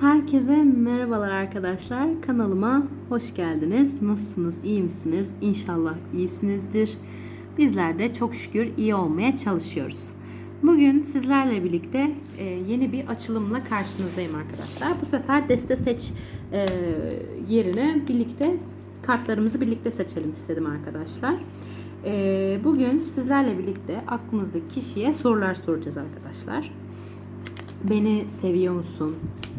Herkese merhabalar arkadaşlar. Kanalıma hoş geldiniz. Nasılsınız? İyi misiniz? İnşallah iyisinizdir. Bizler de çok şükür iyi olmaya çalışıyoruz. Bugün sizlerle birlikte e, yeni bir açılımla karşınızdayım arkadaşlar. Bu sefer deste seç e, yerine birlikte kartlarımızı birlikte seçelim istedim arkadaşlar. E, Bugün sizlerle birlikte aklınızdaki kişiye sorular soracağız arkadaşlar. Beni seviyor musun?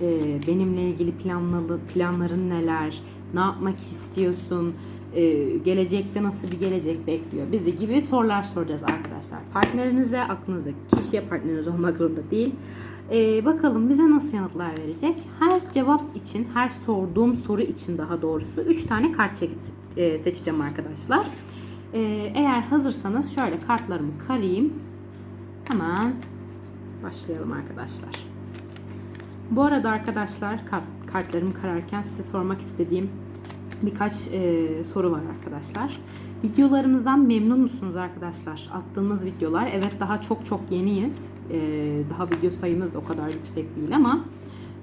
Ee, benimle ilgili planlı, planların neler? Ne yapmak istiyorsun? Ee, gelecekte nasıl bir gelecek bekliyor? Bizi gibi sorular soracağız arkadaşlar. Partnerinize, aklınızdaki kişiye partneriniz olmak zorunda değil. Ee, bakalım bize nasıl yanıtlar verecek? Her cevap için, her sorduğum soru için daha doğrusu 3 tane kart e, seçeceğim arkadaşlar. Ee, eğer hazırsanız şöyle kartlarımı karayım. Hemen başlayalım arkadaşlar. Bu arada arkadaşlar kart, kartlarımı kararken size sormak istediğim birkaç e, soru var arkadaşlar. Videolarımızdan memnun musunuz arkadaşlar? Attığımız videolar evet daha çok çok yeniyiz. E, daha video sayımız da o kadar yüksek değil ama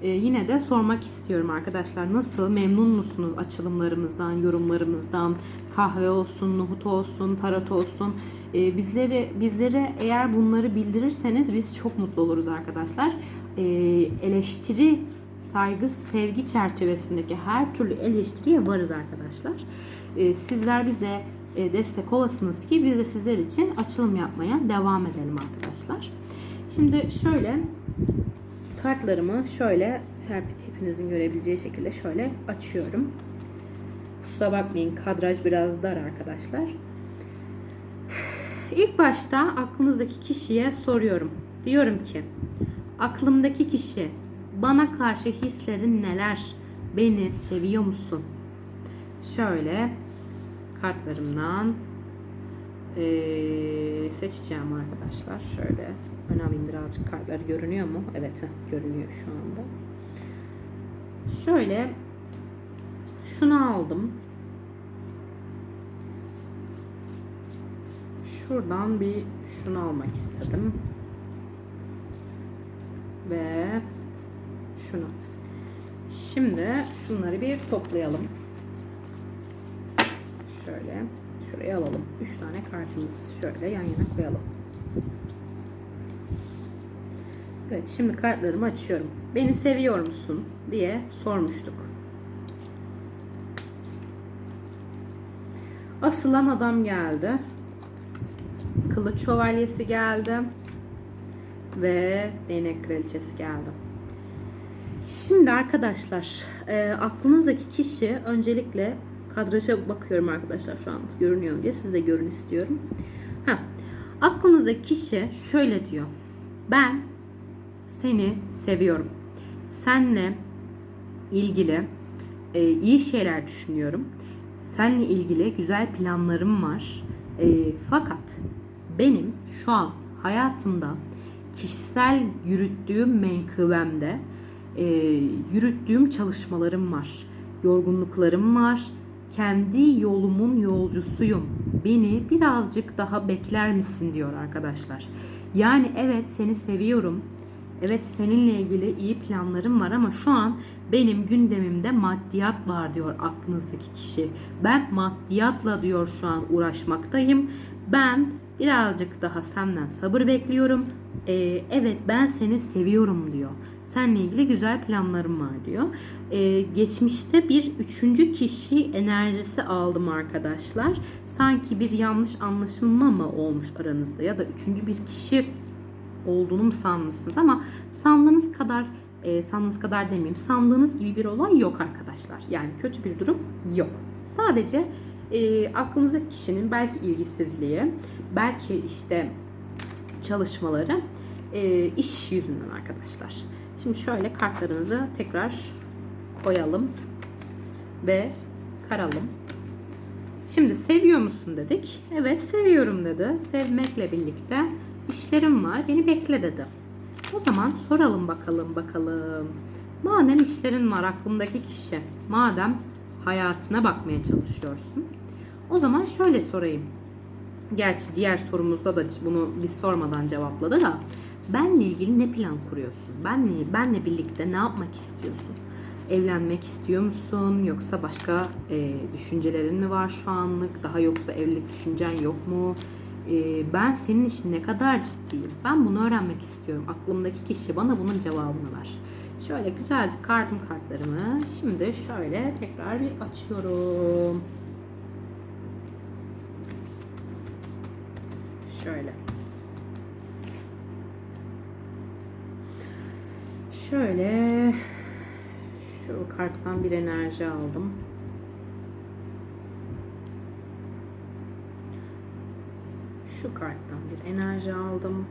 e, yine de sormak istiyorum arkadaşlar. Nasıl? Memnun musunuz açılımlarımızdan, yorumlarımızdan? Kahve olsun, nohut olsun, tarot olsun. E, bizleri bizlere eğer bunları bildirirseniz biz çok mutlu oluruz arkadaşlar. E, eleştiri, saygı, sevgi çerçevesindeki her türlü eleştiriye varız arkadaşlar. Sizler bize e, destek olasınız ki biz de sizler için açılım yapmaya devam edelim arkadaşlar. Şimdi şöyle kartlarımı şöyle her hepinizin görebileceği şekilde şöyle açıyorum. Kusura bakmayın kadraj biraz dar arkadaşlar. İlk başta aklınızdaki kişiye soruyorum. Diyorum ki aklımdaki kişi bana karşı hislerin neler? Beni seviyor musun? Şöyle kartlarımdan eee, seçeceğim arkadaşlar. Şöyle ön alayım birazcık kartlar görünüyor mu? Evet görünüyor şu anda. Şöyle şunu aldım. Şuradan bir şunu almak istedim. Ve şunu. Şimdi şunları bir toplayalım. Şöyle şuraya alalım. Üç tane kartımız şöyle yan yana koyalım. Evet şimdi kartlarımı açıyorum. Beni seviyor musun diye sormuştuk. Asılan adam geldi. Kılıç şövalyesi geldi. Ve değnek kraliçesi geldi. Şimdi arkadaşlar e, aklınızdaki kişi öncelikle kadraja bakıyorum arkadaşlar şu an görünüyor diye siz de görün istiyorum. Ha, aklınızdaki kişi şöyle diyor. Ben seni seviyorum. Senle ilgili e, iyi şeyler düşünüyorum. Seninle ilgili güzel planlarım var. E, fakat benim şu an hayatımda kişisel yürüttüğüm menkıbemde e, yürüttüğüm çalışmalarım var. Yorgunluklarım var. Kendi yolumun yolcusuyum. Beni birazcık daha bekler misin diyor arkadaşlar. Yani evet seni seviyorum. Evet seninle ilgili iyi planlarım var ama şu an benim gündemimde maddiyat var diyor aklınızdaki kişi. Ben maddiyatla diyor şu an uğraşmaktayım. Ben birazcık daha senden sabır bekliyorum. Ee, evet ben seni seviyorum diyor. Seninle ilgili güzel planlarım var diyor. Ee, geçmişte bir üçüncü kişi enerjisi aldım arkadaşlar. Sanki bir yanlış anlaşılma mı olmuş aranızda ya da üçüncü bir kişi olduğunu mu sanmışsınız ama sandığınız kadar e, sandığınız kadar demeyeyim sandığınız gibi bir olay yok arkadaşlar. Yani kötü bir durum yok. Sadece e, aklınızdaki kişinin belki ilgisizliği, belki işte çalışmaları e, iş yüzünden arkadaşlar. Şimdi şöyle kartlarımızı tekrar koyalım ve karalım. Şimdi seviyor musun dedik. Evet seviyorum dedi. Sevmekle birlikte işlerim var beni bekle dedi. O zaman soralım bakalım bakalım. Madem işlerin var aklımdaki kişi. Madem hayatına bakmaya çalışıyorsun. O zaman şöyle sorayım. Gerçi diğer sorumuzda da bunu biz sormadan cevapladı da. benle ilgili ne plan kuruyorsun? Benle, benle birlikte ne yapmak istiyorsun? Evlenmek istiyor musun? Yoksa başka e, düşüncelerin mi var şu anlık? Daha yoksa evlilik düşüncen yok mu? E, ben senin için ne kadar ciddiyim? Ben bunu öğrenmek istiyorum. Aklımdaki kişi bana bunun cevabını ver. Şöyle güzelce kartım kartlarımı. Şimdi şöyle tekrar bir açıyorum. Şöyle. Şöyle şu karttan bir enerji aldım. Şu karttan bir enerji aldım.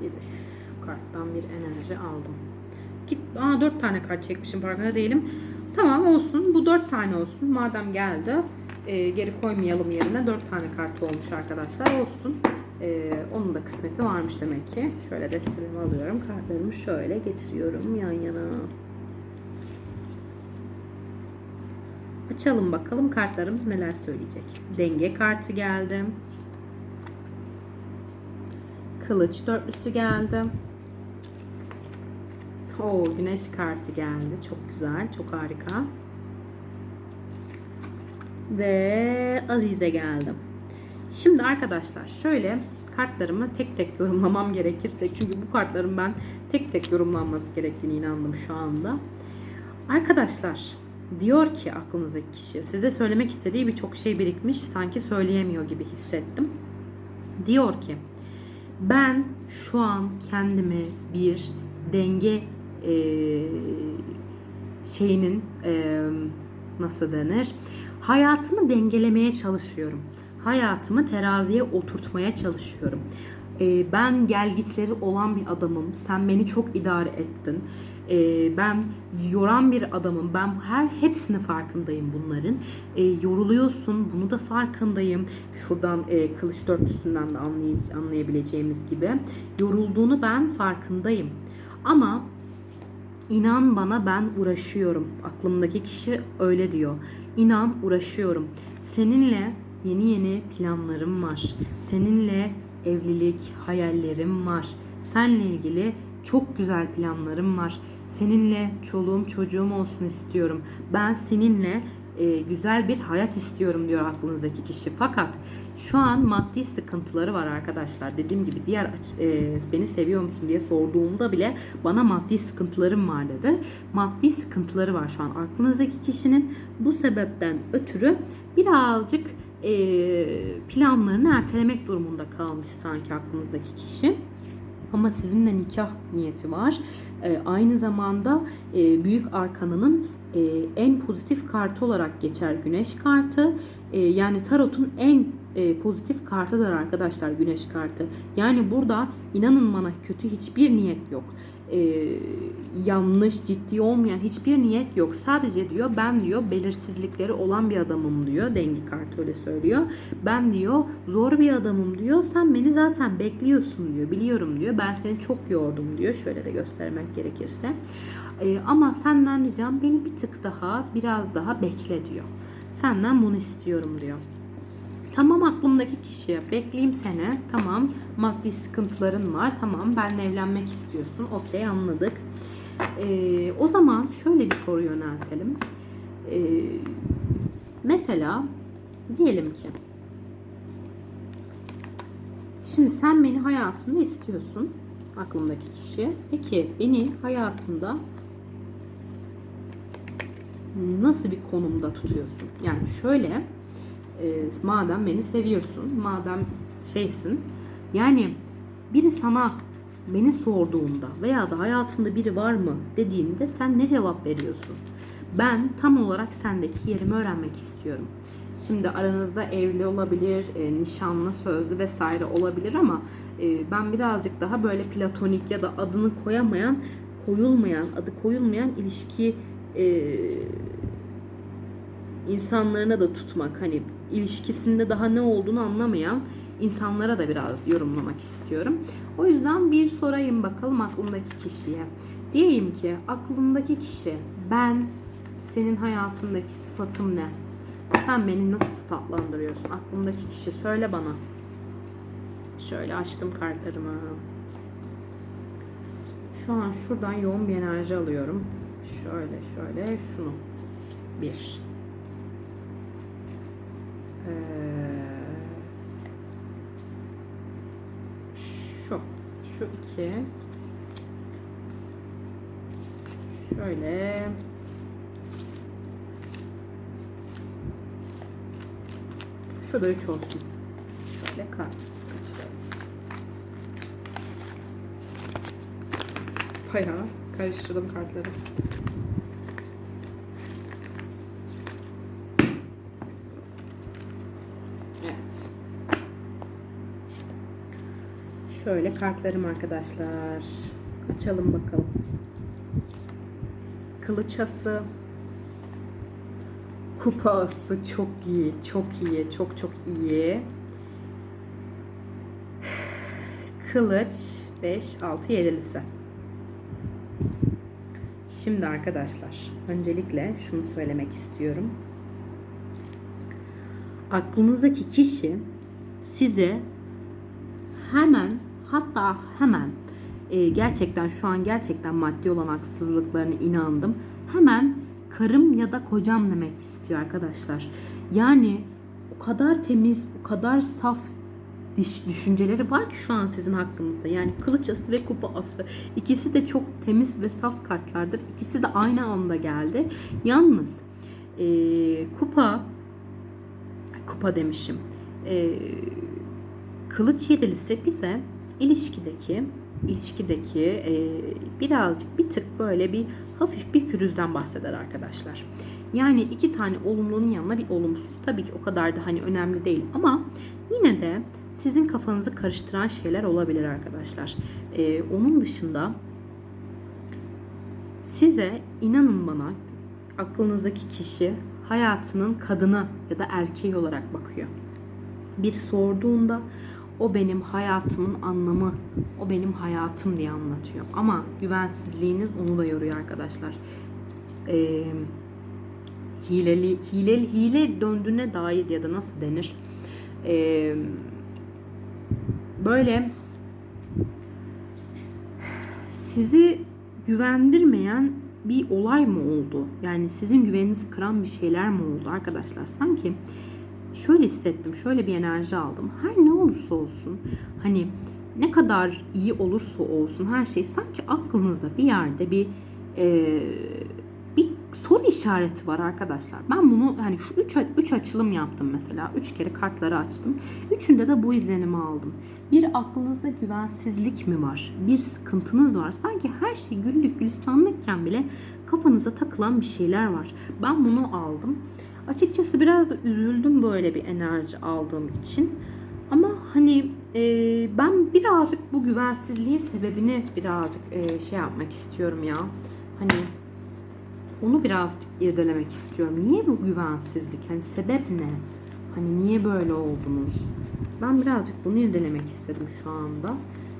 Bir de şu karttan bir enerji aldım. Git, aa dört tane kart çekmişim farkında değilim. Tamam olsun bu dört tane olsun. Madem geldi e, geri koymayalım yerine. Dört tane kart olmuş arkadaşlar olsun. E, onun da kısmeti varmış demek ki. Şöyle destelerimi alıyorum. Kartlarımı şöyle getiriyorum yan yana. Açalım bakalım kartlarımız neler söyleyecek. Denge kartı geldi. Kılıç dörtlüsü geldi. Oo, güneş kartı geldi. Çok güzel, çok harika. Ve Azize geldi. Şimdi arkadaşlar şöyle kartlarımı tek tek yorumlamam gerekirse çünkü bu kartların ben tek tek yorumlanması gerektiğini inandım şu anda. Arkadaşlar diyor ki aklınızdaki kişi size söylemek istediği birçok şey birikmiş sanki söyleyemiyor gibi hissettim. Diyor ki ben şu an kendimi bir denge e, şeyinin e, nasıl denir? Hayatımı dengelemeye çalışıyorum. Hayatımı teraziye oturtmaya çalışıyorum. E, ben gelgitleri olan bir adamım. Sen beni çok idare ettin. E, ben yoran bir adamım. Ben her hepsini farkındayım bunların. E, yoruluyorsun. Bunu da farkındayım. Şuradan e, kılıç dörtlüsünden de anlay- anlayabileceğimiz gibi. Yorulduğunu ben farkındayım. Ama İnan bana ben uğraşıyorum. Aklımdaki kişi öyle diyor. İnan uğraşıyorum. Seninle yeni yeni planlarım var. Seninle evlilik hayallerim var. Seninle ilgili çok güzel planlarım var. Seninle çoluğum çocuğum olsun istiyorum. Ben seninle e, güzel bir hayat istiyorum diyor aklınızdaki kişi. Fakat şu an maddi sıkıntıları var arkadaşlar. Dediğim gibi diğer e, beni seviyor musun diye sorduğumda bile bana maddi sıkıntılarım var dedi. Maddi sıkıntıları var şu an aklınızdaki kişinin. Bu sebepten ötürü birazcık e, planlarını ertelemek durumunda kalmış sanki aklınızdaki kişi. Ama sizinle nikah niyeti var. E, aynı zamanda e, büyük arkanının e, en pozitif kartı olarak geçer güneş kartı. E, yani tarotun en e, pozitif kartıdır arkadaşlar güneş kartı. Yani burada inanın bana kötü hiçbir niyet yok. E, yanlış, ciddi olmayan hiçbir niyet yok. Sadece diyor ben diyor belirsizlikleri olan bir adamım diyor. Dengi kartı öyle söylüyor. Ben diyor zor bir adamım diyor. Sen beni zaten bekliyorsun diyor. Biliyorum diyor. Ben seni çok yordum diyor. Şöyle de göstermek gerekirse. E, ama senden ricam beni bir tık daha biraz daha bekle diyor. Senden bunu istiyorum diyor. Tamam aklımdaki kişi. Bekleyeyim seni. Tamam maddi sıkıntıların var. Tamam benle evlenmek istiyorsun. Okey anladık. Ee, o zaman şöyle bir soru yöneltelim. Ee, mesela diyelim ki şimdi sen beni hayatında istiyorsun. Aklımdaki kişi. Peki beni hayatında nasıl bir konumda tutuyorsun? Yani şöyle e, madem beni seviyorsun, madem şeysin. Yani biri sana beni sorduğunda veya da hayatında biri var mı dediğinde sen ne cevap veriyorsun? Ben tam olarak sendeki yerimi öğrenmek istiyorum. Şimdi aranızda evli olabilir, e, nişanlı, sözlü vesaire olabilir ama e, ben birazcık daha böyle platonik ya da adını koyamayan, koyulmayan, adı koyulmayan ilişki e, insanlarına da tutmak hani ilişkisinde daha ne olduğunu anlamayan insanlara da biraz yorumlamak istiyorum. O yüzden bir sorayım bakalım aklımdaki kişiye. Diyeyim ki aklımdaki kişi ben senin hayatındaki sıfatım ne? Sen beni nasıl sıfatlandırıyorsun? Aklımdaki kişi söyle bana. Şöyle açtım kartlarımı. Şu an şuradan yoğun bir enerji alıyorum. Şöyle şöyle şunu. Bir. Ee, şu. Şu iki. Şöyle. Şu da üç olsun. Şöyle kart kaçıralım. Bayağı karıştırdım kartları. Evet. Şöyle kartlarım arkadaşlar. Açalım bakalım. Kılıçası. Kupası çok iyi, çok iyi, çok çok iyi. Kılıç 5, 6, 7'lisi. Şimdi arkadaşlar, öncelikle şunu söylemek istiyorum. Aklınızdaki kişi size hemen hatta hemen e, gerçekten şu an gerçekten maddi olan haksızlıklarına inandım. Hemen karım ya da kocam demek istiyor arkadaşlar. Yani o kadar temiz, o kadar saf düşünceleri var ki şu an sizin hakkınızda. Yani kılıç ası ve kupa ası. İkisi de çok temiz ve saf kartlardır. İkisi de aynı anda geldi. Yalnız e, kupa kupa demişim. E, kılıç yedilisi bize ilişkideki ilişkideki e, birazcık bir tık böyle bir hafif bir pürüzden bahseder arkadaşlar. Yani iki tane olumlunun yanına bir olumsuz. Tabii ki o kadar da hani önemli değil ama yine de sizin kafanızı karıştıran şeyler olabilir arkadaşlar. E, onun dışında size inanın bana aklınızdaki kişi hayatının kadını ya da erkeği olarak bakıyor. Bir sorduğunda o benim hayatımın anlamı, o benim hayatım diye anlatıyor. Ama güvensizliğiniz onu da yoruyor arkadaşlar. Ee, hileli, hileli, hile döndüğüne dair ya da nasıl denir? Ee, böyle sizi güvendirmeyen bir olay mı oldu? Yani sizin güveninizi kıran bir şeyler mi oldu arkadaşlar? Sanki şöyle hissettim, şöyle bir enerji aldım. Her ne olursa olsun, hani ne kadar iyi olursa olsun her şey sanki aklınızda bir yerde bir e, bir soru işareti var arkadaşlar. Ben bunu hani şu üç, üç açılım yaptım mesela. Üç kere kartları açtım. Üçünde de bu izlenimi aldım. Bir aklınızda güvensizlik mi var? Bir sıkıntınız var. Sanki her şey güllük gülistanlıkken bile kafanıza takılan bir şeyler var. Ben bunu aldım. Açıkçası biraz da üzüldüm böyle bir enerji aldığım için. Ama hani e, ben birazcık bu güvensizliğin sebebini birazcık e, şey yapmak istiyorum ya. Hani onu birazcık irdelemek istiyorum. Niye bu güvensizlik? Hani sebep ne? Hani niye böyle oldunuz? Ben birazcık bunu irdelemek istedim şu anda.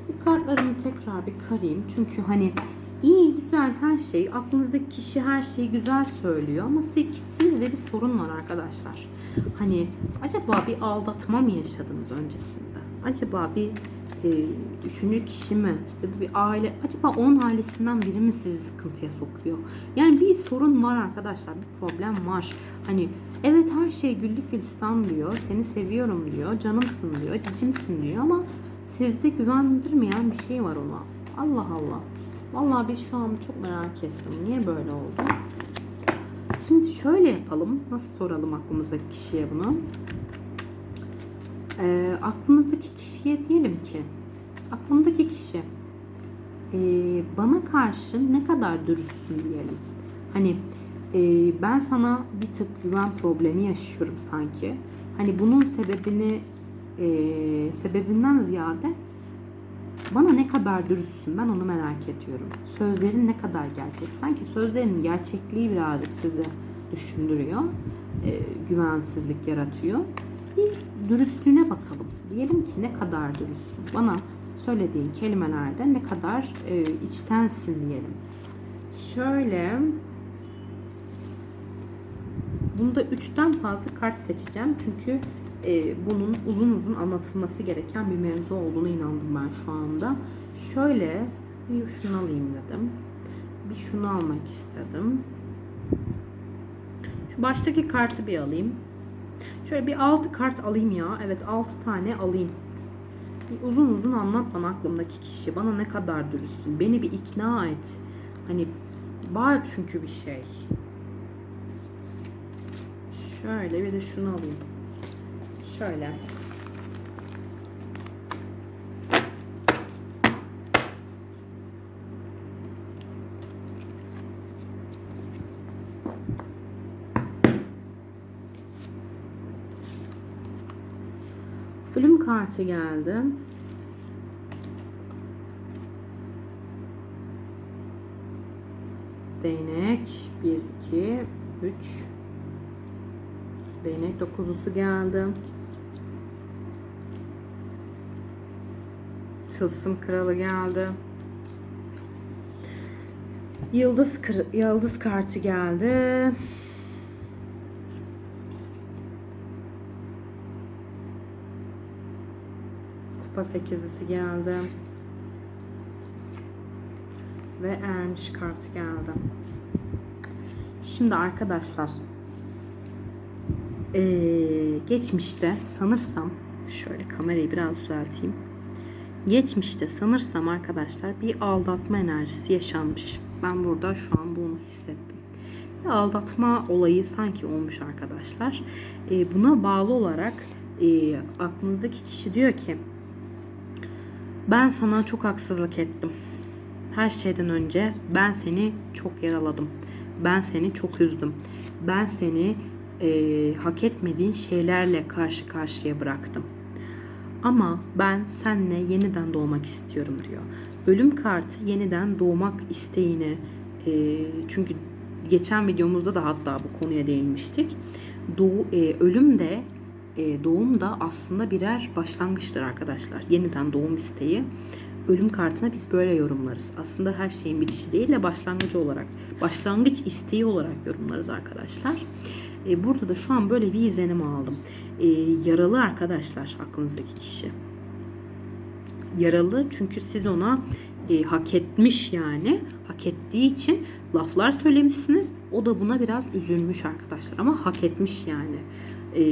Bir kartlarımı tekrar bir karayım. Çünkü hani iyi, güzel her şey, aklınızdaki kişi her şeyi güzel söylüyor ama siz, sizde bir sorun var arkadaşlar. Hani acaba bir aldatma mı yaşadınız öncesinde? Acaba bir e, üçüncü kişi mi ya da bir aile acaba onun ailesinden biri mi sizi sıkıntıya sokuyor? Yani bir sorun var arkadaşlar bir problem var. Hani evet her şey güllük gülistan diyor seni seviyorum diyor canımsın diyor cicimsin diyor ama sizde güvendirmeyen bir şey var ona. Allah Allah. Vallahi biz şu an çok merak ettim. Niye böyle oldu? Şimdi şöyle yapalım. Nasıl soralım aklımızdaki kişiye bunu? Ee, aklımızdaki kişiye diyelim ki aklımdaki kişi e, bana karşı ne kadar dürüstsün diyelim. Hani e, ben sana bir tık güven problemi yaşıyorum sanki. Hani bunun sebebini e, sebebinden ziyade bana ne kadar dürüstsün ben onu merak ediyorum. Sözlerin ne kadar gerçek? Sanki sözlerin gerçekliği birazcık sizi düşündürüyor. E, güvensizlik yaratıyor. Bir dürüstlüğüne bakalım. Diyelim ki ne kadar dürüstsün. Bana söylediğin kelimelerde ne kadar e, içtensin diyelim. Şöyle Bunda 3'ten fazla kart seçeceğim. Çünkü e, bunun uzun uzun anlatılması gereken bir mevzu olduğuna inandım ben şu anda. Şöyle bir şunu alayım dedim. Bir şunu almak istedim. Şu baştaki kartı bir alayım. Şöyle bir 6 kart alayım ya. Evet 6 tane alayım. Bir uzun uzun anlat bana aklımdaki kişi. Bana ne kadar dürüstsün. Beni bir ikna et. Hani var çünkü bir şey. Şöyle bir de şunu alayım. Şöyle. Ölüm kartı geldi. Değnek 1 2 3 Değnek dokuzusu geldi. Tılsım kralı geldi. Yıldız yıldız kartı geldi. Kupa sekizlisi geldi. Ve ermiş kartı geldi. Şimdi arkadaşlar ee, geçmişte sanırsam şöyle kamerayı biraz düzelteyim. Geçmişte sanırsam arkadaşlar bir aldatma enerjisi yaşanmış. Ben burada şu an bunu hissettim. Bir aldatma olayı sanki olmuş arkadaşlar. Ee, buna bağlı olarak e, aklınızdaki kişi diyor ki ben sana çok haksızlık ettim. Her şeyden önce ben seni çok yaraladım. Ben seni çok üzdüm. Ben seni e, hak etmediğin şeylerle karşı karşıya bıraktım. Ama ben senle yeniden doğmak istiyorum diyor. Ölüm kartı yeniden doğmak isteğine e, çünkü geçen videomuzda da hatta bu konuya değinmiştik. Doğu, e, ölüm de e, doğum da aslında birer başlangıçtır arkadaşlar. Yeniden doğum isteği. Ölüm kartına biz böyle yorumlarız. Aslında her şeyin bitişi değil de başlangıcı olarak, başlangıç isteği olarak yorumlarız arkadaşlar. E, burada da şu an böyle bir izlenim aldım. E, yaralı arkadaşlar aklınızdaki kişi. Yaralı çünkü siz ona e, hak etmiş yani. Hak ettiği için laflar söylemişsiniz. O da buna biraz üzülmüş arkadaşlar ama hak etmiş yani. E,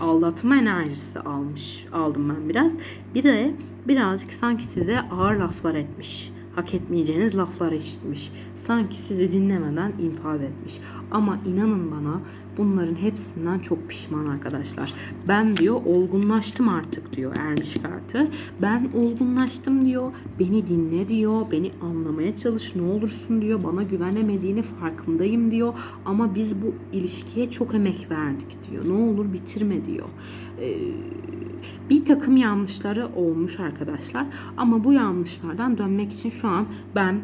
aldatma enerjisi almış aldım ben biraz. Bir de birazcık sanki size ağır laflar etmiş hak etmeyeceğiniz laflar işitmiş. Sanki sizi dinlemeden infaz etmiş. Ama inanın bana bunların hepsinden çok pişman arkadaşlar. Ben diyor olgunlaştım artık diyor Ermiş Kartı. Ben olgunlaştım diyor. Beni dinle diyor. Beni anlamaya çalış ne olursun diyor. Bana güvenemediğini farkındayım diyor. Ama biz bu ilişkiye çok emek verdik diyor. Ne olur bitirme diyor. Ee, bir takım yanlışları olmuş arkadaşlar. Ama bu yanlışlardan dönmek için şu an ben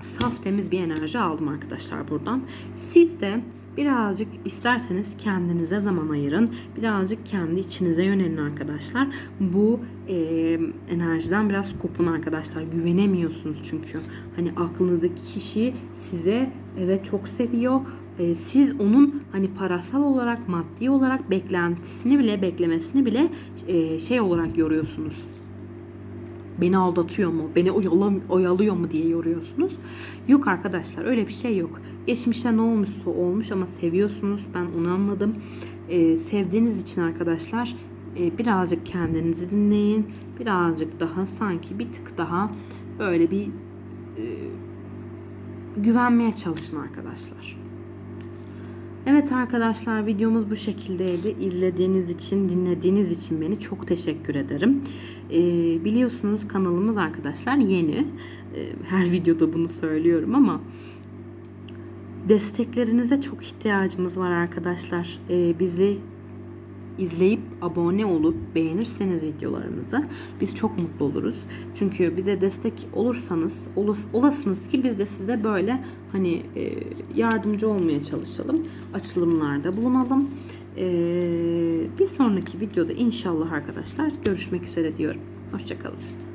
saf temiz bir enerji aldım arkadaşlar buradan. Siz de birazcık isterseniz kendinize zaman ayırın. Birazcık kendi içinize yönelin arkadaşlar. Bu e, enerjiden biraz kopun arkadaşlar. Güvenemiyorsunuz çünkü. Hani aklınızdaki kişi size evet çok seviyor e, siz onun hani parasal olarak maddi olarak beklentisini bile beklemesini bile e, şey olarak yoruyorsunuz. Beni aldatıyor mu? Beni oyalıyor mu diye yoruyorsunuz. Yok arkadaşlar öyle bir şey yok. Geçmişte ne olmuşsa olmuş ama seviyorsunuz. Ben onu anladım. E, sevdiğiniz için arkadaşlar e, birazcık kendinizi dinleyin. Birazcık daha sanki bir tık daha böyle bir e, güvenmeye çalışın arkadaşlar. Evet arkadaşlar videomuz bu şekildeydi. İzlediğiniz için, dinlediğiniz için beni çok teşekkür ederim. Ee, biliyorsunuz kanalımız arkadaşlar yeni. Ee, her videoda bunu söylüyorum ama desteklerinize çok ihtiyacımız var arkadaşlar. Ee, bizi izleyip abone olup beğenirseniz videolarımızı biz çok mutlu oluruz. Çünkü bize destek olursanız olas, olasınız ki biz de size böyle hani e, yardımcı olmaya çalışalım. Açılımlarda bulunalım. E, bir sonraki videoda inşallah arkadaşlar görüşmek üzere diyorum. Hoşçakalın.